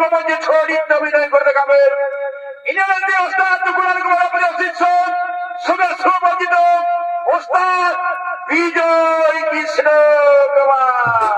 মোহাম্মদ ছোড়িত অভিনয় করে দেখাবেন ইংল্যান্ডে ওস্তাদ কুরআন কুমার পরিচিত সুবে সুপরিচিত ওস্তাদ বিজয় কৃষ্ণ কুমার।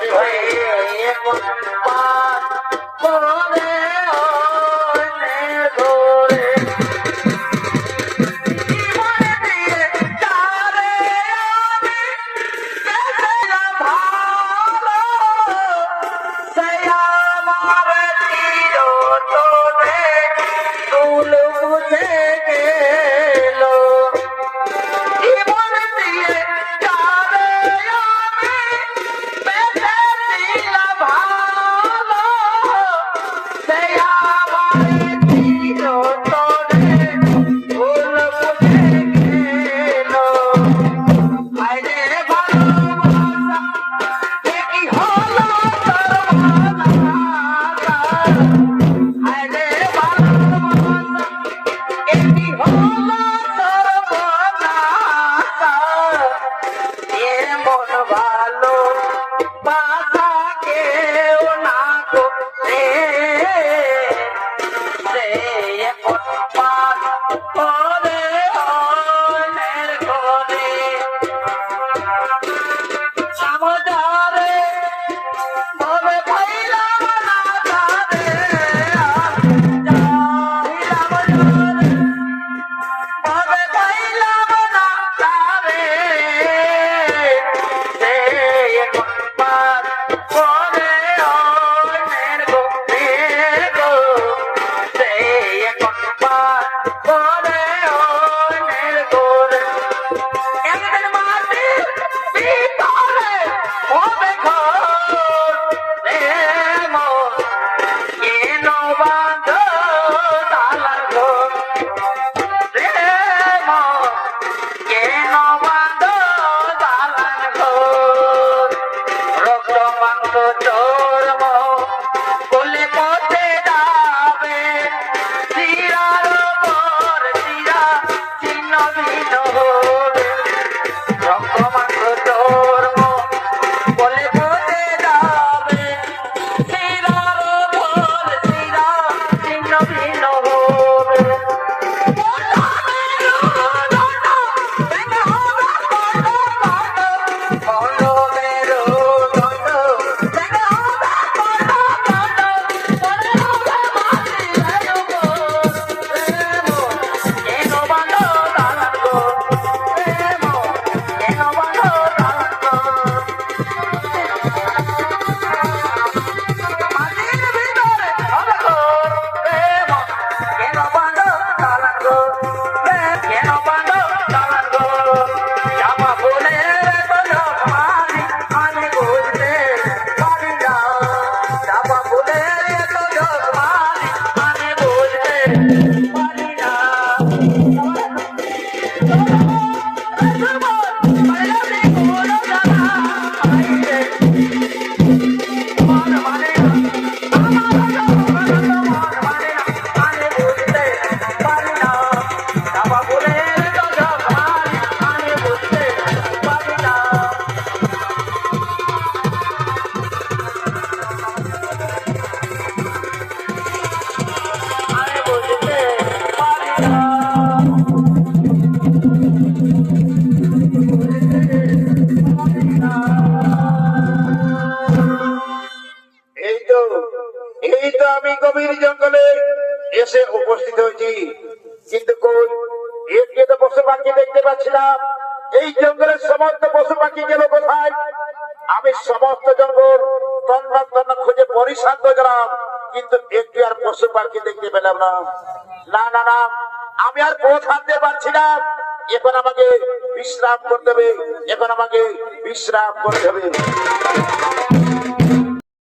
Bye. গভীর জঙ্গলে এসে উপস্থিত হয়েছি। কিন্তু কই একে তো পশু পাখি দেখতে পাচ্ছিলাম। এই জঙ্গলের সমস্ত পশু পাখি গেল কোথায়? আমি সমস্ত জঙ্গল তন্ন খুঁজে পরিশান্ত গেলাম কিন্তু একটি আর পশু পাখি দেখতে পেলাম না। না না না, আমি আর পথ হাঁটতে পারছি না। এখন আমাকে বিশ্রাম করতে হবে, এখন আমাকে বিশ্রাম করতে হবে।